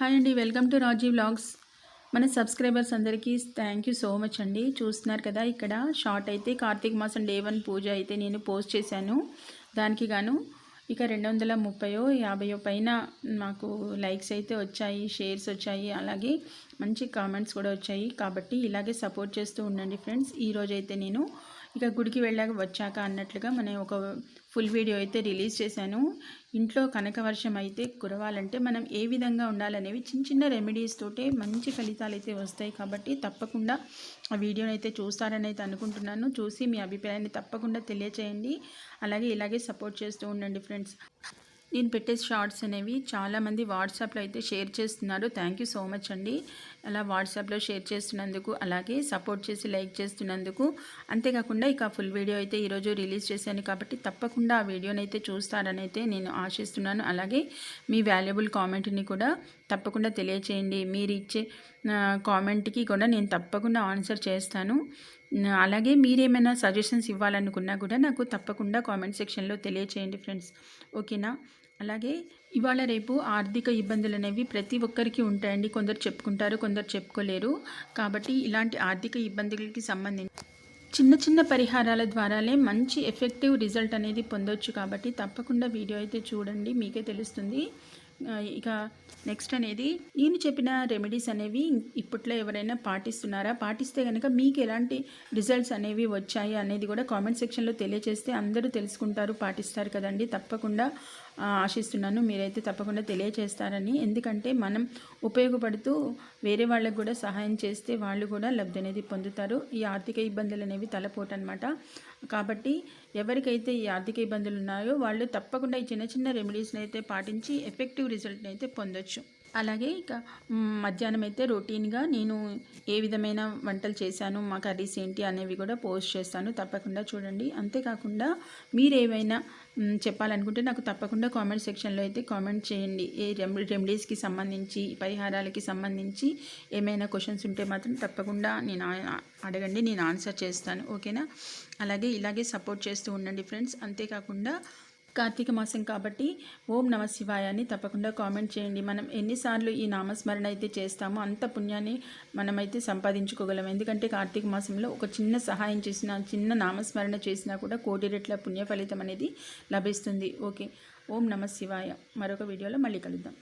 Hi అండి welcome to Rajeev vlogs. మన subscribers అందరికీ థ్యాంక్ యూ సో మచ్ అండి. చూస్తున్నారు కదా ఇక్కడ షార్ట్ అయితే కార్తీక మాసం డే వన్ పూజ అయితే నేను పోస్ట్ చేశాను. దానికి గాను ఇక రెండు వందల ముప్పయో యాభయో పైన మాకు లైక్స్ అయితే వచ్చాయి షేర్స్ వచ్చాయి అలాగే మంచి కామెంట్స్ కూడా వచ్చాయి. కాబట్టి ఇలాగే సపోర్ట్ చేస్తూ ఉండండి ఫ్రెండ్స్ ఈరోజైతే నేను ఇక గుడికి వెళ్ళాక వచ్చాక అన్నట్లుగా మనం ఒక ఫుల్ వీడియో అయితే రిలీజ్ చేశాను. ఇంట్లో కనక వర్షం అయితే కురవాలంటే మనం ఏ విధంగా ఉండాలనేవి చిన్న చిన్న రెమెడీస్ తోటే మంచి ఫలితాలు అయితే వస్తాయి కాబట్టి తప్పకుండా ఆ వీడియోని అయితే చూస్తారని అయితే అనుకుంటున్నాను. చూసి మీ అభిప్రాయాన్ని తప్పకుండా తెలియచేయండి. అలాగే ఇలాగే సపోర్ట్ చేస్తూ ఉండండి ఫ్రెండ్స్ నేను పెట్టే షార్ట్స్ అనేవి చాలామంది వాట్సాప్లో అయితే షేర్ చేస్తున్నారు. థ్యాంక్ యూ సో మచ్ అండి. అలా వాట్సాప్లో షేర్ చేస్తున్నందుకు అలాగే సపోర్ట్ చేసి లైక్ చేస్తున్నందుకు. అంతేకాకుండా ఇక ఫుల్ వీడియో అయితే ఈరోజు రిలీజ్ చేశాను కాబట్టి తప్పకుండా ఆ వీడియోని అయితే చూస్తారని అయితే నేను ఆశిస్తున్నాను. అలాగే మీ వాల్యుబుల్ కామెంట్ని కూడా తప్పకుండా తెలియచేయండి. మీరు ఇచ్చే కామెంట్కి కూడా నేను తప్పకుండా ఆన్సర్ చేస్తాను. అలాగే మీరేమైనా సజెషన్స్ ఇవ్వాలనుకున్నా కూడా నాకు తప్పకుండా కామెంట్ సెక్షన్లో తెలియచేయండి ఫ్రెండ్స్. ఓకేనా? అలాగే ఇవాళ రేపు ఆర్థిక ఇబ్బందులు అనేవి ప్రతి ఒక్కరికి ఉంటాయండి. కొందరు చెప్పుకుంటారు కొందరు చెప్పుకోలేరు. కాబట్టి ఇలాంటి ఆర్థిక ఇబ్బందులకి సంబంధించి చిన్న చిన్న పరిహారాల ద్వారానే మంచి ఎఫెక్టివ్ రిజల్ట్ అనేది పొందొచ్చు కాబట్టి తప్పకుండా వీడియో అయితే చూడండి. మీకే తెలుస్తుంది. ఇక నెక్స్ట్ అనేది నేను చెప్పిన రెమెడీస్ అనేవి ఇప్పట్లో ఎవరైనా పాటిస్తున్నారా? పాటిస్తే కనుక మీకు ఎలాంటి రిజల్ట్స్ అనేవి వచ్చాయి అనేది కూడా కామెంట్ సెక్షన్లో తెలియజేస్తే అందరూ తెలుసుకుంటారు పాటిస్తారు కదండి. తప్పకుండా ఆశిస్తున్నాను. మీరైతే తప్పకుండా తెలియచేస్తారని. ఎందుకంటే మనం ఉపయోగపడుతూ వేరే వాళ్ళకు కూడా సహాయం చేస్తే వాళ్ళు కూడా లబ్ధి అనేది పొందుతారు. ఈ ఆర్థిక ఇబ్బందులు అనేవి తలపోటు అనమాట కాబట్టి ఎవరికైతే ఈ ఆర్థిక ఇబ్బందులు ఉన్నాయో వాళ్ళు తప్పకుండా ఈ చిన్న చిన్న రెమెడీస్ని అయితే పాటించి ఎఫెక్టివ్ రిజల్ట్ని అయితే పొందొచ్చు. అలాగే ఇక మధ్యాహ్నం అయితే రొటీన్గా నేను ఏ విధమైన వంటలు చేశాను మా కర్రీస్ ఏంటి అనేవి కూడా పోస్ట్ చేస్తాను. తప్పకుండా చూడండి. అంతేకాకుండా మీరు ఏమైనా చెప్పాలనుకుంటే నాకు తప్పకుండా కామెంట్ సెక్షన్లో అయితే కామెంట్ చేయండి. ఏ రెమెడీస్కి సంబంధించి పరిహారాలకి సంబంధించి ఏమైనా క్వశ్చన్స్ ఉంటే మాత్రం తప్పకుండా నేను అడగండి. నేను ఆన్సర్ చేస్తాను. ఓకేనా? అలాగే ఇలాగే సపోర్ట్ చేస్తూ ఉండండి ఫ్రెండ్స్. అంతేకాకుండా కార్తీక మాసం కాబట్టి ఓం నమ శివాయ అని తప్పకుండా కామెంట్ చేయండి. మనం ఎన్నిసార్లు ఈ నామస్మరణ అయితే చేస్తామో అంత పుణ్యాన్ని మనమైతే సంపాదించుకోగలం. ఎందుకంటే కార్తీక మాసంలో ఒక చిన్న సహాయం చేసిన చిన్న నామస్మరణ చేసినా కూడా కోటి రెట్ల పుణ్య ఫలితం అనేది లభిస్తుంది. ఓకే. ఓం నమ శివాయ. మరొక వీడియోలో మళ్ళీ కలుద్దాం.